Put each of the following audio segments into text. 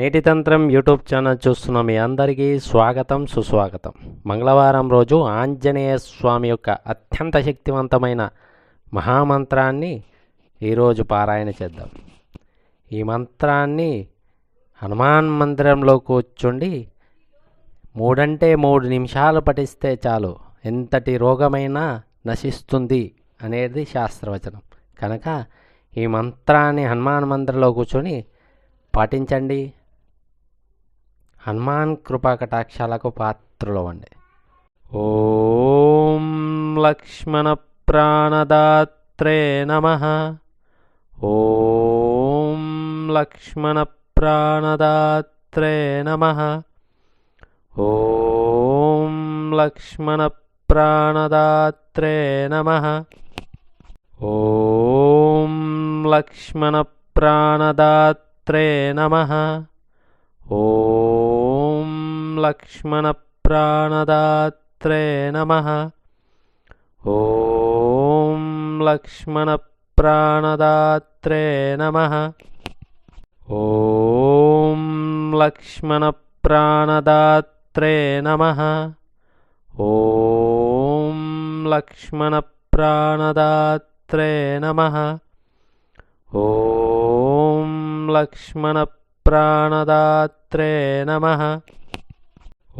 నేటి తంత్రం YouTube channel చూస్తున్న మీ అందరికీ స్వాగతం సుస్వాగతం. మంగళవారం రోజు ఆంజనేయ స్వామి యొక్క అత్యంత శక్తివంతమైన మహామంత్రాన్ని ఈరోజు పారాయణ చేద్దాం. ఈ మంత్రాన్ని హనుమాన్ మందిరంలో కూర్చుండి మూడంటే మూడు నిమిషాలు పఠిస్తే చాలు. ఎంతటి రోగమైనా నశిస్తుంది అనేది శాస్త్రవచనం. కనుక ఈ మంత్రాన్ని హనుమాన్ మందిరంలో కూర్చొని పాటించండి. హనుమాన్ కృపా కటాక్షాలకు పాత్రులవండి. ఓం లక్ష్మణ ప్రాణదాత్రే నమ. ఓం లక్ష్మణ ప్రాణదాత్రే నమ. ఓం లక్ష్మణ ప్రాణదాత్రే నమ. ఓం లక్ష్మణ ప్రాణదాత్రే నమ. ఓం लक्ष्मणप्राणदात्रे नमः। ॐ लक्ष्मणप्राणदात्रे नमः। ॐ लक्ष्मणप्राणदात्रे नमः। ॐ लक्ष्मणप्राणदात्रे नमः। ॐ लक्ष्मणप्राणदात्रे नमः।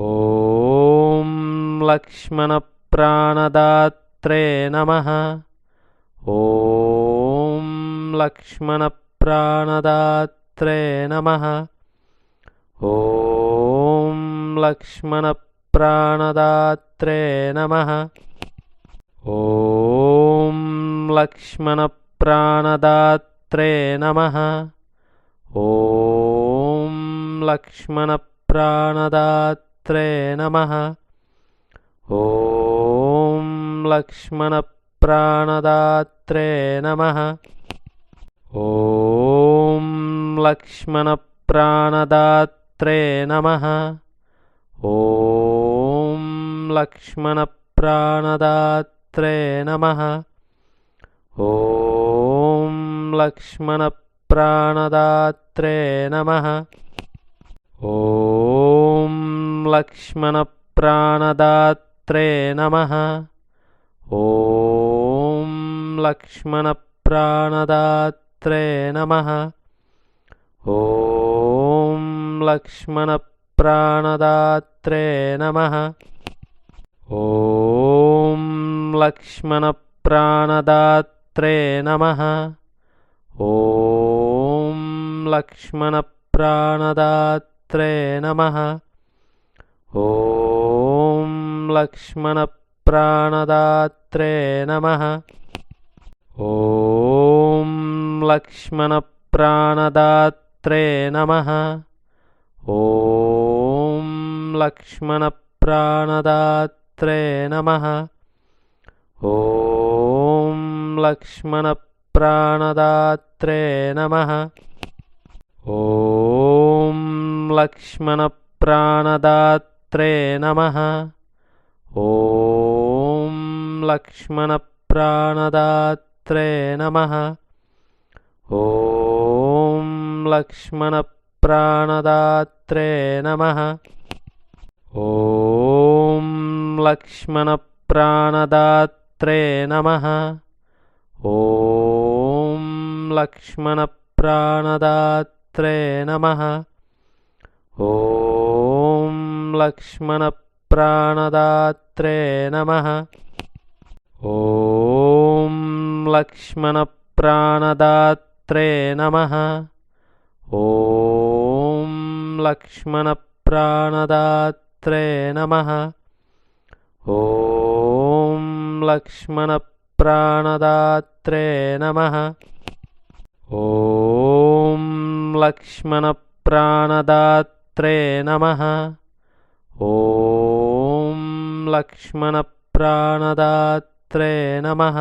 ॐ लक्ष्मणप्राणदात्रे नमः। ॐ लक्ष्मणप्राणदात्रे नमः। ॐ लक्ष्मणप्राणदात्रे नमः। ॐ लक्ष्मणप्राणदात्रे नमः। ॐ लक्ष्मणप्राणदात्रे श्रीगुरुदत्तपत्रे नम। ओ लक्ष्मण प्राणदात्रे नम ओ नमः। ॐ लक्ष्मणप्राणदात्रे नमः। ॐ लक्ष्मणप्राणदात्रे नमः। ॐ लक्ष्मणप्राणदात्रे नमः। ॐ लक्ष्मणप्राणदात्रे नमः। ॐ लक्ष्मणप्राणदात्रे नमः। ॐ लक्ष्मणप्राणदात्रे नमः। ॐ लक्ष्मणप्राणदात्रे नमः। ॐ लक्ष्मणप्राणदात्रे नमः। ॐ लक्ष्मणप्राणदात्रे नमः। ॐ लक्ष्मणप्राणदात्रे नमः। ॐ लक्ष्मणप्राणदात्रे नमः। ॐ लक्ष्मणप्राणदात्रे त्रे नमः। ॐ लक्ष्मणप्राणदात्रे नमः। ॐ लक्ष्मणप्राणदात्रे नमः। ॐ लक्ष्मणप्राणदात्रे नमः। ॐ लक्ष्मणप्राणदात्रे नमः। ॐ लक्ष्मणप्राणदात्रे नमः। ॐ लक्ष्मणप्राणदात्रे नमः। ॐ लक्ष्मणप्राणदात्रे नमः। ॐ लक्ष्मणप्राणदात्रे नमः। ॐ लक्ष्मणप्राणदात्रे नमः। लक्ष्मणप्राणदात्रे नमः।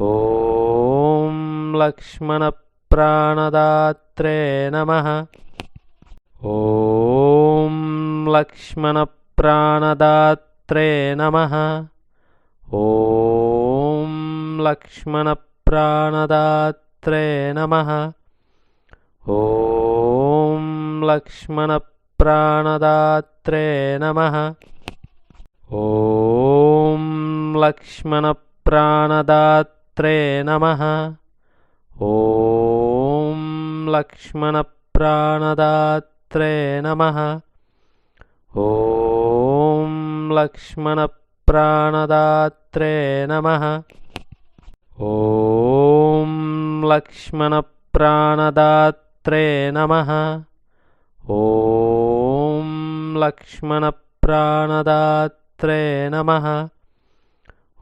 ॐ लक्ष्मणप्राणदात्रे नमः। ॐ लक्ष्मणप्राणदात्रे नमः। ॐ लक्ष्मणप्राणदात्रे नमः। ॐ लक्ष्मणप्राणदात्रे नमः। ॐ लक्ष्मणप्राणदात्रे नमः। ॐ लक्ष्मणप्राणदात्रे नमः। ॐ लक्ष्मणप्राणदात्रे नमः। ॐ लक्ष्मणप्राणदात्रे नमः। ॐ लक्ष्मणप्राणदात्रे नमः।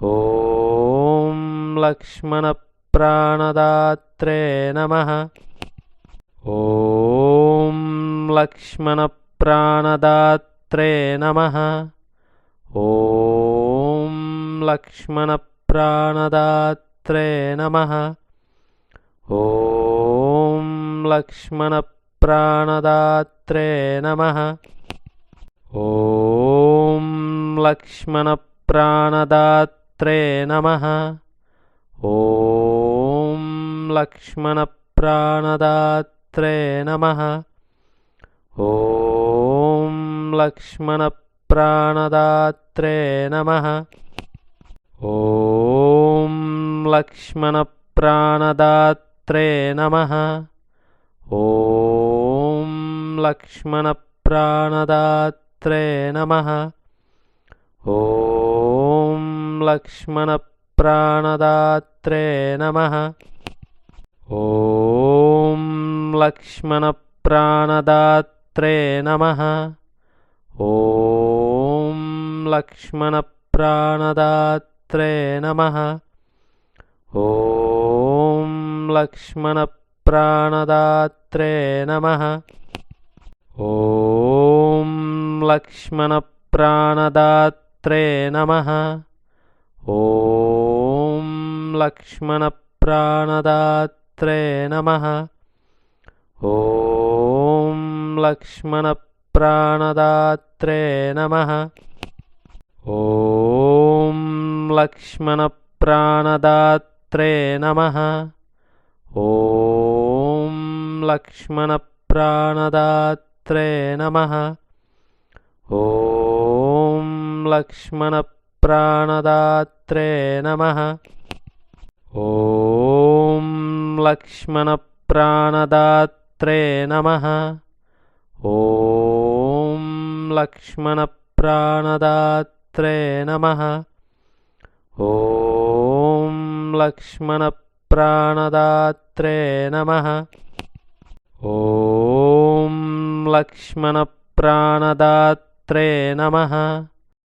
ॐ लक्ष्मणप्राणदात्रे नमः। ॐ लक्ष्मणप्राणदात्रे नमः। ॐ लक्ष्मणप्राणदात्रे नमः। ॐ लक्ष्मणप्राणदात्रे नमः। ॐ लक्ष्मणप्राणदात्रे नमः। ॐ लक्ष्मणप्राणदात्रे नमः। ॐ लक्ष्मणप्राणदात्रे नमः। ॐ लक्ष्मणप्राणदात्रे नमः। ॐ लक्ष्मणप्राणदात्रे नमः। ॐ लक्ष्मणप्राणदात्रे नमः। ॐ लक्ष्मणप्राणदात्रे नमः। ॐ लक्ष्मणप्राणदात्रे नमः। ॐ लक्ष्मणप्राणदात्रे नमः। ॐ लक्ष्मणप्राणदात्रे नमः। ॐ लक्ष्मणप्राणदात्रे नमः। ॐ लक्ष्मणप्राणदात्रे नमः। ॐ लक्ष्मणप्राणदात्रे नमः। ॐ लक्ष्मणप्राणदात्रे नमः। ॐ लक्ष्मणप्राणदात्रे नमः। ॐ लक्ष्मणप्राणदात्रे नमः। ॐ लक्ष्मणप्राणदात्रे नमः। ॐ लक्ष्मणप्राणदात्रे नमः। ॐ लक्ष्मणप्राणदात्रे नमः।